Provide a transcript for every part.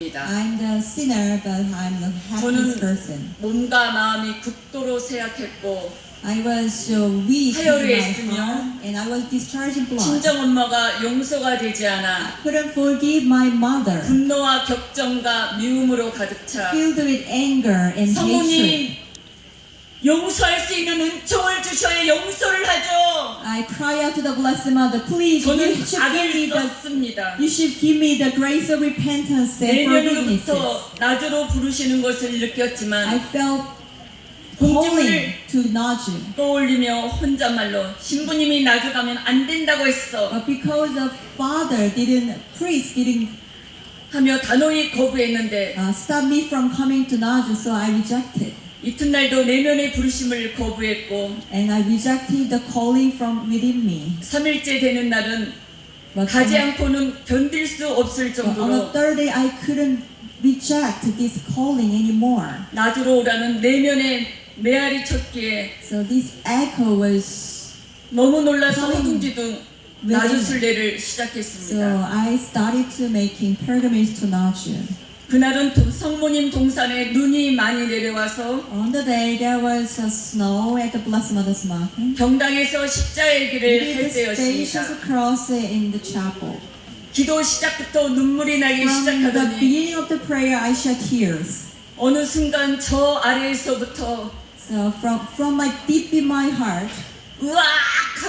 I'm the sinner, but I'm the happiest person. 몸과 마음이 극도로 쇠약했고 I was so weak in 폐혈이 my 있으며 heart, and I was discharging blood. 친정 엄마가 용서가 되지 않아 couldn't forgive my mother, 분노와 격정과 미움으로 가득 차 filled with anger and hatred. 성모님 용서할 수 있는 은총을 주셔야 용서를 하죠. I cry out to the Blessed Mother, please, you 저는 should give me 악을 the, 썼습니다. you should give me the grace of repentance and forgiveness. 내년으로부터 나주로 부르시는 것을 I 느꼈지만 felt calling to Naju. 떠올리며 혼잣말로 신부님이 나주 가면 안 된다고 했어 But because the father didn't, priest didn't 하며 단호히 거부했는데 uh, stop me from coming to Naju, so I rejected. 이튿날도 내면의 부르심을 거부했고 And I rejected the calling from within me. 3일째 되는 날은 But 가지 on, 않고는 견딜 수 없을 but on the 정도로 third day, I couldn't reject this calling anymore. 나주로 오라는 내면의 메아리 쳤기에 So this echo was 너무 놀라서 허둥지둥 나주 순례를 시작했습니다. so I started to making pilgrimage to Naju. 그날은 도- 성모님 동산에 눈이 많이 내려와서 On the day there was a snow at the Blessed Mother's Mountain. 경당에서 십자의 길을 할 the spacious 때였습니다. cross in the chapel. 기도 시작부터 눈물이 나기 From the 시작하더니 beginning of the prayer, I shed tears. 어느 순간 저 아래에서부터 So from from my deep in my heart, 으악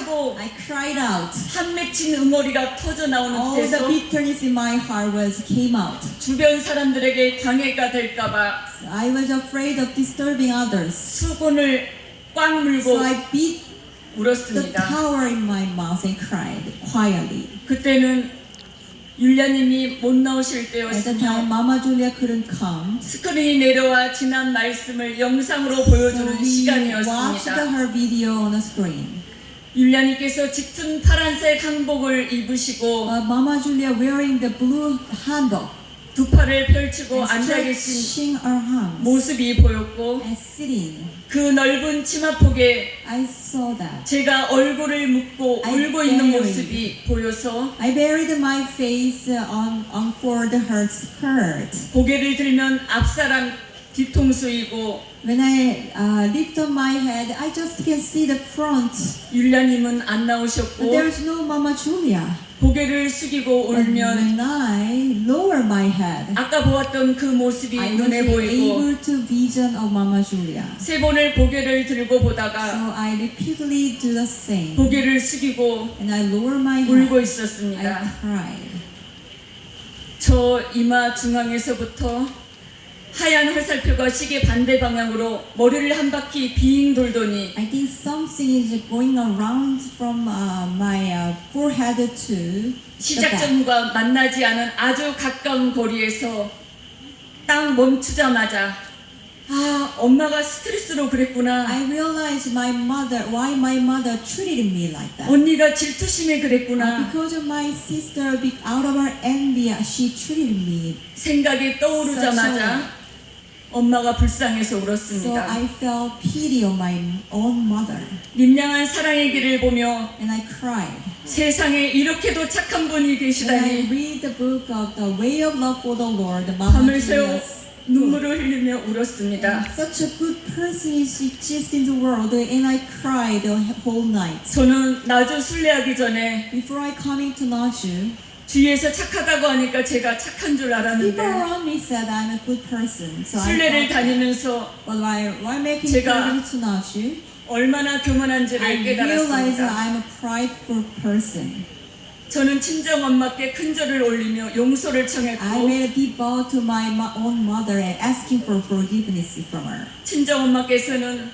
하고 I cried out. 한 맺힌 응어리가 터져 나오는 All the 듯해서 bitterness in my heart was came out. 주변 사람들에게 방해가 될까봐 I was afraid of disturbing others. 수건을 꽉 물고 So I beat the 울었습니다. tower in my mouth and cried quietly. 그때는 율리아님이 못 나오실 At the time, 때였으며 Mama Julia couldn't come. 스크린이 내려와 지난 말씀을 영상으로 So 보여주는 we watched 시간이었습니다. her video on the screen. 율리아님께서 짙은 파란색 한복을 입으시고 Uh, Mama Julia wearing the blue handbag 두 팔을 펼치고 and 앉아 계신 stretching her hands 모습이 보였고 and sitting. 그 넓은 치마폭에 I saw that. 제가 얼굴을 묶고 I 울고 있는 buried. 모습이 보여서 I buried my face uh, on, on for the her skirt. 고개를 들면 앞사람 뒤통수이고 When I uh, lift up my head, I just can see the front. 율리아님은 안 나오셨고 there's no Mama Julia. 고개를 숙이고 울면 when I lower my head, 아까 보았던 그 모습이 I was 눈에 보이고 able to vision of Mama Julia. 세 번을 고개를 들고 보다가 So I repeatedly do the same. 고개를 숙이고 And I lower my head. 울고 I 있었습니다. cried. 저 이마 중앙에서부터 하얀 화살표가 시계 반대 방향으로 머리를 한 바퀴 빙 돌더니 I think something is going around from uh, my uh, forehead to. 시작점과 만나지 않은 아주 가까운 거리에서 딱 멈추자마자 아 엄마가 스트레스로 그랬구나 I realized my mother, why my mother treated me like that. 언니가 질투심에 Uh, 그랬구나 because of my sister, be- out of her envy, she treated me. 생각이 떠오르자마자 엄마가 불쌍해서 So 울었습니다 I felt pity on my own mother. 민량한 사랑의 길을 보며 And I cried. 세상에 이렇게도 착한 분이 When I 계시다니 read the book of the way of love for the Lord, the Mama 밤을 새워 Julia's 눈물을 흘리며 울었습니다. Such a good person is exist in the world, and I cried the whole night. 저는 나주 순례하기 전에 Before I coming to Naju, 주위에서 착하다고 하니까 제가 착한 줄 people 알았는데 around me said I'm a good person. So I 순례를 thought, 다니면서 but while, while making 제가 to Naju, 얼마나 I 교만한지를 realized that 깨달았습니다. I'm a prideful person. 저는 친정 엄마께 큰 절을 올리며 용서를 I 청했고 made a deep vow to my mo- own mother and asking for forgiveness from her. 친정 엄마께서는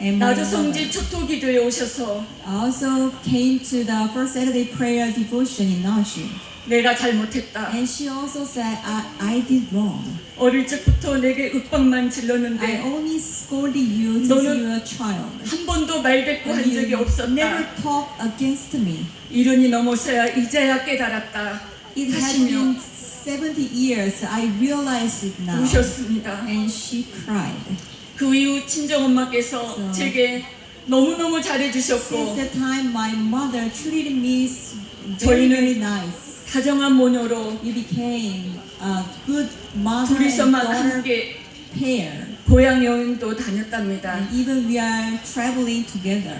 And 나주 성지 초토 기도에 오셔서 also came to the first Saturday prayer devotion in Naju. 내가 잘못했다. And she also said, I, I did wrong. 어릴 적부터 내게 윽박만 I 질렀는데 only scolded you since 너는 you were a child. 한 번도 말대꾸 한 적이 you 없었다. never talked against me. 이른이 넘어서야 이제야 깨달았다. It has 하시며 been 70 years. I realize it now. 우셨습니다. And she cried. 그 이후 친정 엄마께서 저- 제게 너무너무 Since 잘해주셨고 that time, my mother treated me s- very, 저희는 very nice. 다정한 모녀로 You became a good mother and 둘이서만 daughter 함께 pair. 고향 여행도 다녔답니다. And even we are traveling together.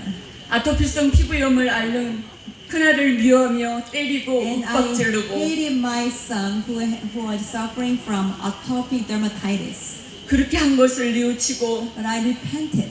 아토피성 피부염을 앓는 큰아들 미워하며 때리고 And I 윽박지르고 hated my son who, who was suffering from atopic dermatitis. 그렇게 한 것을 뉘우치고 But I repented.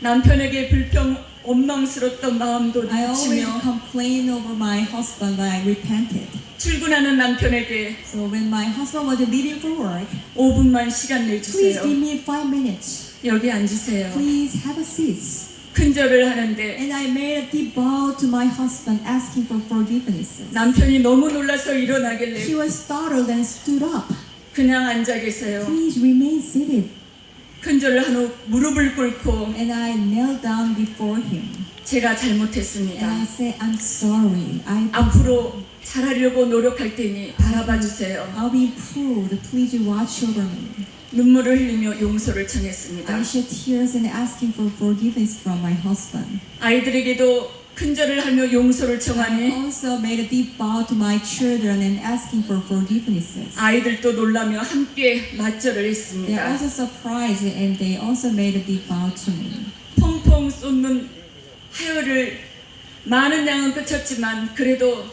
남편에게 불평 원망스럽던 마음도 I always 뉘우치며 complained over my husband, but I repented. 출근하는 남편에게 So when my husband was leaving for work, 5분만 시간 please 내주세요. give me five minutes. 여기 앉으세요. Please have a seat. 큰절을 하는데 And I made a deep bow to my husband, asking for forgiveness. 남편이 너무 놀라서 일어나길래 was startled and stood up. 그냥 앉아 계세요. Please remain seated. 큰절을 한후 무릎을 꿇고 And I knelt down before him. 제가 And I 잘못했습니다. said, I'm sorry. I 앞으로 잘하려고 노력할 테니 바라봐 주세요. I'll be improved. Please watch over me. 눈물을 흘리며 용서를 청했습니다. I shed tears and asking for forgiveness from my husband. 아이들에게도 큰절을 하며 용서를 I 청하니 also made a deep bow to my children and asking for forgiveness. 아이들도 놀라며 함께 맞절을 They are 했습니다. also surprised and they also made a deep bow to me. 펑펑 쏟는 하혈을 많은 양은 그쳤지만 그래도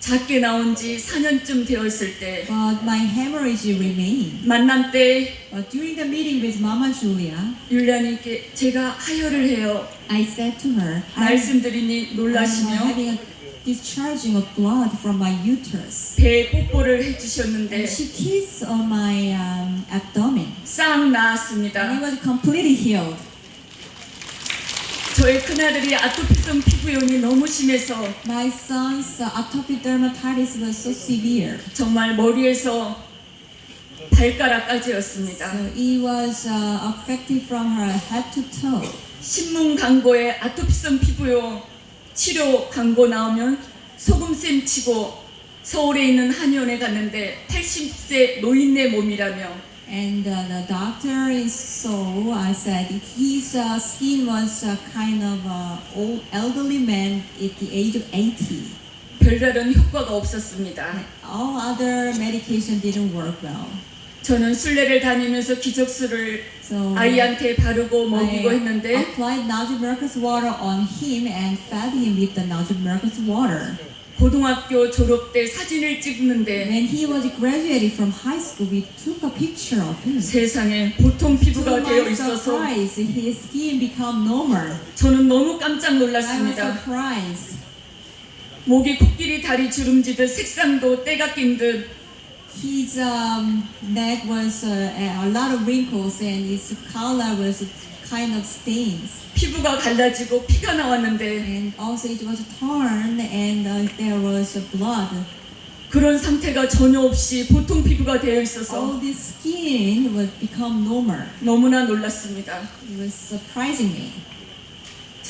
작게 나온 지 4년쯤 되었을 때 But my hemorrhage remained. 만남 때 But during the meeting with Mama Julia, 율리아님께 제가 하혈을 해요. I said to her, I'm, 말씀드리니 I'm 놀라시며 having a discharging of blood from my uterus. 배에 뽀뽀를 해주셨는데 And she kissed on my um, abdomen. 싹 And it 나았습니다. was completely healed. 저의 큰아들이 아토피성 피부염이 너무 심해서 My son's atopic dermatitis was so severe. 정말 머리에서 발가락까지였습니다. So it was uh, affected from her head to toe. 신문 광고에 아토피성 피부염 치료 광고 나오면 소금샘 치고 서울에 있는 한의원에 갔는데 80세 노인네 몸이라며 And uh, the doctor in Seoul, I said his uh, skin was uh, kind of uh, old elderly man at the age of 80. 별다른 효과가 없었습니다. All other medication didn't work well. 저는 순례를 다니면서 기적수를 So 아이한테 바르고 먹이고 I 했는데 applied Najib Merkus water on him and fed him with the Najib Merkus water. 고등학교 졸업 때 사진을 찍는데 When he was graduated from high school, we took a picture of him. 세상에 보통 To 피부가 되어 my 있어서 surprise, his skin became normal. 저는 너무 깜짝 I was 놀랐습니다. surprised. 목이 코끼리 다리 주름지듯 색상도 때가 낀 듯 His um, neck was uh, a lot of wrinkles and his color was kind of stains. 피부가 갈라지고 피가 나왔는데 And also it was torn and uh, there was blood. 그런 상태가 전혀 없이 보통 피부가 되어 있어서 All this skin would become normal. 너무나 놀랐습니다. It was surprising me.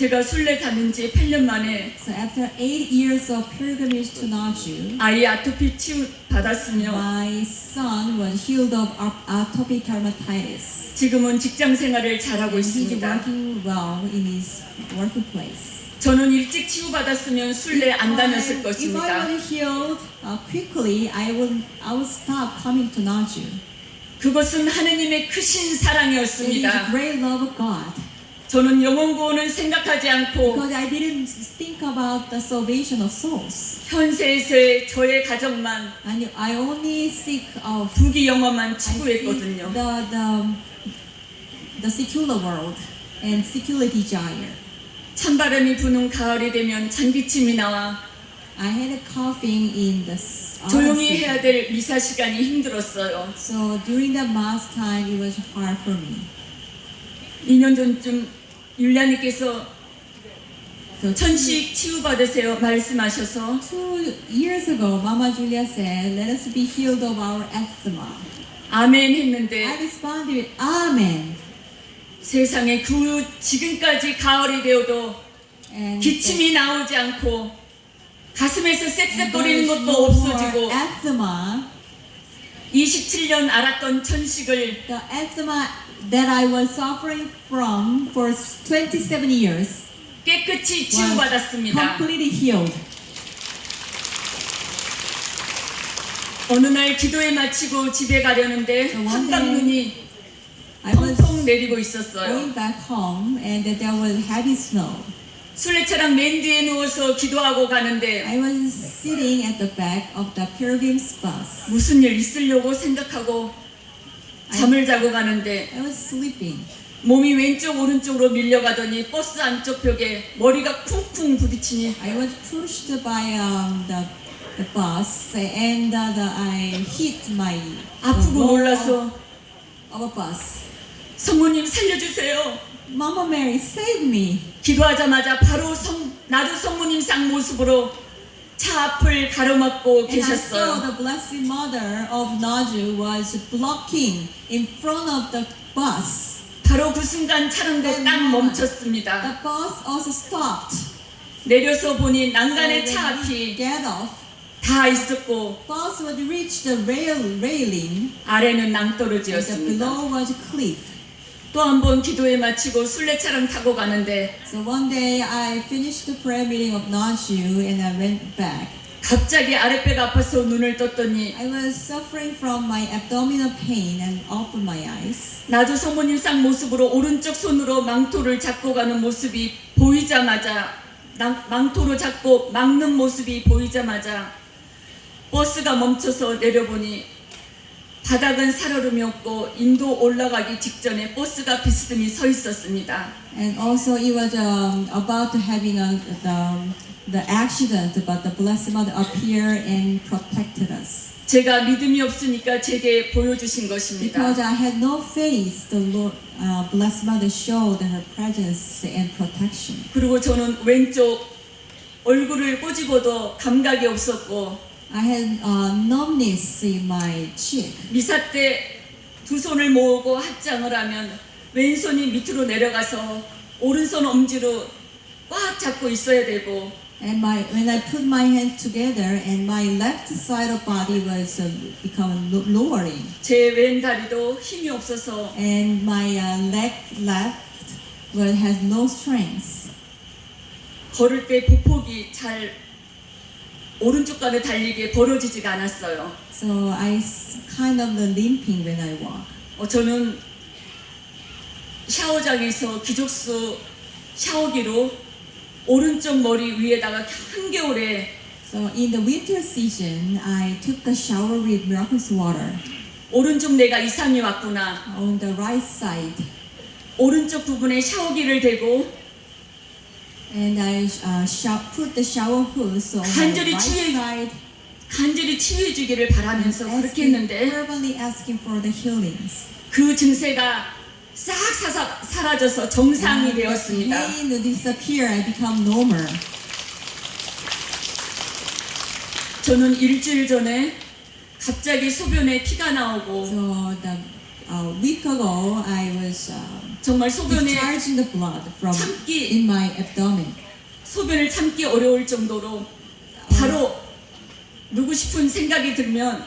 제가 순례 다닌 지 8년 만에 So after eight years of pilgrimage to Naju, 아이 아토피 치유 받았으며 my son was healed of ap- atopic dermatitis. 지금은 직장 생활을 잘하고 And he's 있습니다. working well in his workplace. 저는 일찍 치유 받았으면 순례 안 다녔을 If I 것입니다. was healed uh, quickly, I would I would stop coming to Naju. 그것은 하느님의 크신 It is 사랑이었습니다. the great love of God. 저는 영원 구원은 생각하지 않고 Because I didn't think about the salvation of souls. 현세에서의 저의 가정만 And I only seek of 부귀 영화만 I the, 추구했거든요. the, the secular world and secular desire. 찬바람이 부는 가을이 되면 장기침이 나와 I had a coughing in the s- 조용히 season. 해야 될 미사 시간이 힘들었어요. So during the mass time, it was hard for me. 2년 전쯤 율리아님께서 천식 치유받으세요 말씀하셔서 two years ago, Mama Julia said, "Let us be healed of our asthma." 아멘 I 했는데 responded with Amen. 세상에 그 지금까지 가을이 되어도 And 기침이 나오지 않고 가슴에서 and 쌕쌕거리는 there is 것도 no more 없어지고 asthma. 27년 알았던 천식을 The asthma that I was suffering from for 27 years 깨끗이 was 치유받았습니다. completely healed. 어느 날 기도에 마치고 집에 가려는데 one 한강 눈이 I was 펑펑 내리고 있었어요. going back home and there was heavy snow. 순례차랑 맨 뒤에 누워서 기도하고 가는데 I was sitting at the back of the pilgrim's bus. 무슨 일 있으려고 생각하고 잠을 자고 가는데 I was sleeping. 몸이 왼쪽 오른쪽으로 밀려가더니 버스 안쪽 벽에 머리가 쿵쿵 부딪히니 I was pushed by um, the, the bus and uh, the, I hit my the 아프고 wall 놀라서 of a bus. 성모님 살려주세요. Mama Mary, save me. 기도하자마자 바로 성, 나도 성모님 상 모습으로 차 앞을 가로막고 And I saw 계셨어요. the Blessed Mother of Naju was blocking in front of the bus. 바로 그 순간 차량도 딱 멈췄습니다. The bus also stopped. 내려서 보니 So 난간의 차 when we 앞이 get off, 다 있었고 bus would reach the rail railing 아래는 and the 낭떠러지였습니다. below was cliff. 또 한 번 기도에 마치고 순례차랑 타고 가는데 So one day I finished the prayer meeting of Naju and I went back. 갑자기 아랫배가 아파서 눈을 떴더니 I was suffering from my abdominal pain and opened my eyes. 나도 성모님 상 모습으로 오른쪽 손으로 망토를 잡고 가는 모습이 보이자마자 낭- 망토로 잡고 막는 모습이 보이자마자 버스가 멈춰서 내려보니 바닥은 살얼음이 없고 인도 올라가기 직전에 버스가 비스듬히 서 있었습니다. And also it was um, about having a, the, the accident, but the Blessed Mother appeared and protected us. 제가 믿음이 없으니까 제게 보여주신 것입니다. Because I had no faith, the Lord, uh, Blessed Mother showed her presence and protection. 그리고 저는 왼쪽 얼굴을 꼬집어도 감각이 없었고 I had uh, numbness in my cheek. 미사 때 두 손을 모으고 합장을 하면 왼손이 밑으로 내려가서 오른손 엄지로 꽉 잡고 있어야 되고 And my, when I put my hands together and my left side of body was uh, becoming lo- lowering. 제 왼 다리도 힘이 없어서 And my uh, leg left well, has no strength. 걸을 때 보폭이 잘 오른쪽 가로 달리게 벌어지지가 않았어요. So I s- kind of limping when I walk. 어, 저는 샤워장에서 기족수 샤워기로 오른쪽 머리 위에다가 한겨울에 So in the winter season, I took a shower with miraculous water 오른쪽 내가 이상이 왔구나. on the right side. 오른쪽 부분에 샤워기를 대고 And I uh, put the shower hose on my 간절히 right 치유- side. 간절히 치유해 주기를 바라면서 그렇게 Asking, 했는데 fervently asking for the healings. 그 증세가 싹 사사, 사라져서 정상이 되었습니다. pain disappear and become normal. 저는 일주일 전에 갑자기 소변에 피가 나오고 So the a week ago, I was uh, 정말 소변에 discharging the blood from 참기 in my abdomen. 소변을 참기 어려울 정도로 바로 누구 싶은 생각이 들면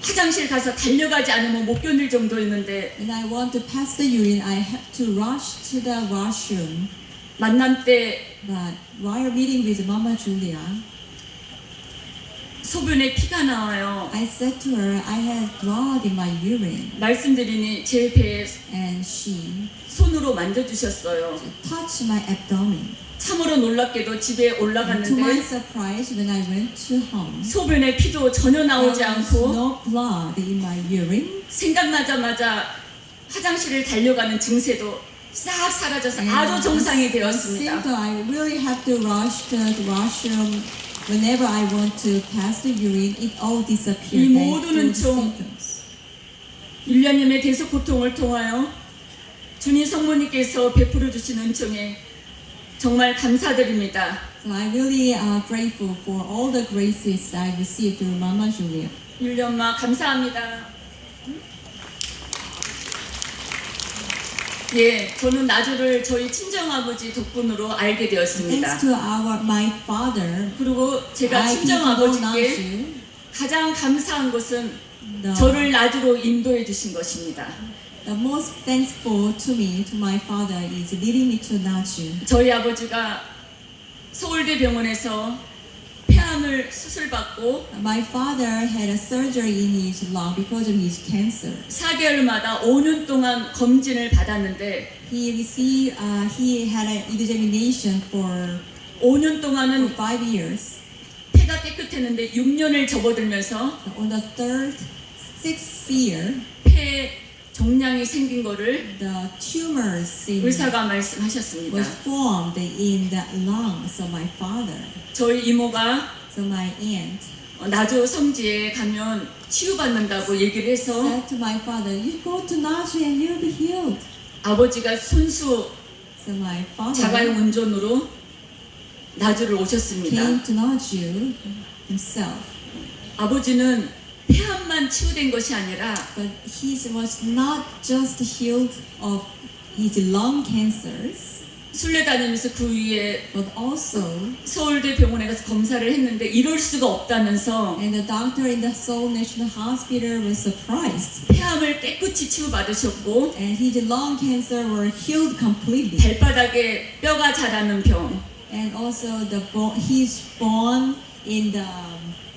화장실 가서 달려가지 않으면 못 견딜 정도였는데 When I want to pass the urine, I have to rush to the washroom. 만남 때 But while meeting with Mama Julia, 소변에 피가 나와요. I said to her, I had blood in my urine. 말씀드리니 제 배에 And she 손으로 만져주셨어요. touched my abdomen. 참으로 놀랍게도 집에 And to my 올라갔는데 surprise, when I went to home, 소변에 피도 전혀 나오지 there was 않고 no blood in my urine. 생각나자마자 화장실을 달려가는 증세도 싹 사라져서 And 아주 정상이 the 되었습니다. time, I really have to rush to the washroom whenever I want to pass the urine. It all disappeared. 이 모든 은총. 일년님의 대속 고통을 통하여 주님 성모님께서 베풀어 주신 은총에 정말 감사드립니다. So I'm really uh, grateful for all the graces I received through Mama Julia. 일년마 감사합니다. 예, 저는 나주를 저희 친정아버지 덕분으로 알게 되었습니다. Thanks to our my father, 그리고 제가 I 친정아버지께 Naju, 가장 감사한 것은 the, 저를 나주로 인도해 주신 것입니다. the most thankful to me, to my father, is leading me to Naju. 저희 아버지가 서울대 병원에서 폐암을 수술받고 My father had a surgery in his lung because of his cancer. 4개월마다 5년 동안 검진을 받았는데 He received, uh, he had an examination for, 5년 for 동안은 five years. 폐가 깨끗했는데 6년을 접어들면서 On the third, sixth year, 폐 종양이 생긴 거를 the tumors in, 의사가 말씀하셨습니다. was formed in the lungs of my father. 저희 이모가 So my aunt 어, 나주 성지에 가면 치유받는다고 얘기를 해서 said to my father, "You go to Nazi and you'll be healed." 아버지가 순수 So my father 자가용 운전으로 나주를 오셨습니다. came to Naju himself, 아버지는 폐암만 치유된 것이 아니라 but he was not just healed of his lung cancers, 순례 다니면서 그 위에 but also, 서울대 병원에 가서 검사를 했는데 이럴 수가 없다면서 and the doctor in the Seoul National Hospital was surprised, 폐암을 깨끗이 치유받으셨고 and his lung cancer were healed completely, 발바닥에 뼈가 자라는 병 and also the bone, his bone in the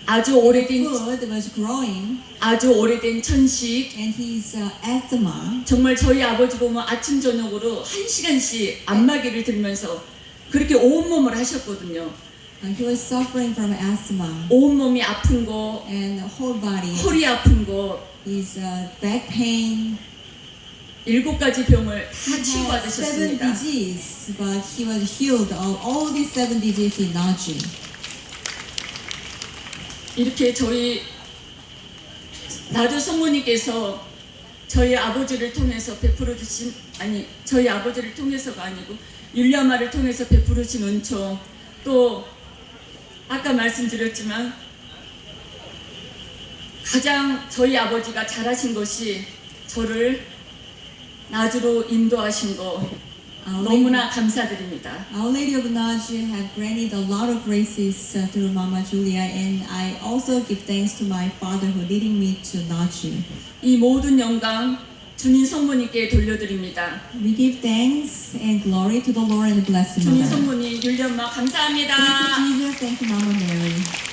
아주 오래된 foot was growing, 아주 오래된 천식 and his uh, asthma. 정말 저희 아버지 보면 아침 저녁으로 한 시간씩 안마기를 들면서 그렇게 온몸을 하셨거든요. Uh, he was suffering from asthma 온몸이 아픈 거, and whole body. 허리 아픈 거, His uh, back pain. 일곱 가지 병을 He 다 had seven 치유받으셨습니다. diseases, but he was healed of all these seven diseases in Naji. 이렇게 저희 나주 성모님께서 저희 아버지를 통해서 베풀어 주신 아니 저희 아버지를 통해서가 아니고 율리아마를 통해서 베풀어 주신 은총 또 아까 말씀드렸지만 가장 저희 아버지가 잘하신 것이 저를 나주로 인도하신 Lady, 너무나 감사드립니다. Our Lady of Naji have granted a lot of graces uh, through Mama Julia, and I also give thanks to my father who leading me to Naji. 이 모든 영광 주님 성모님께 돌려드립니다. We give thanks and glory to the Lord and bless the 주님 Mother. 성모님 율리엄마 감사합니다. Thank you, Jesus. Thank you, Mama Mary.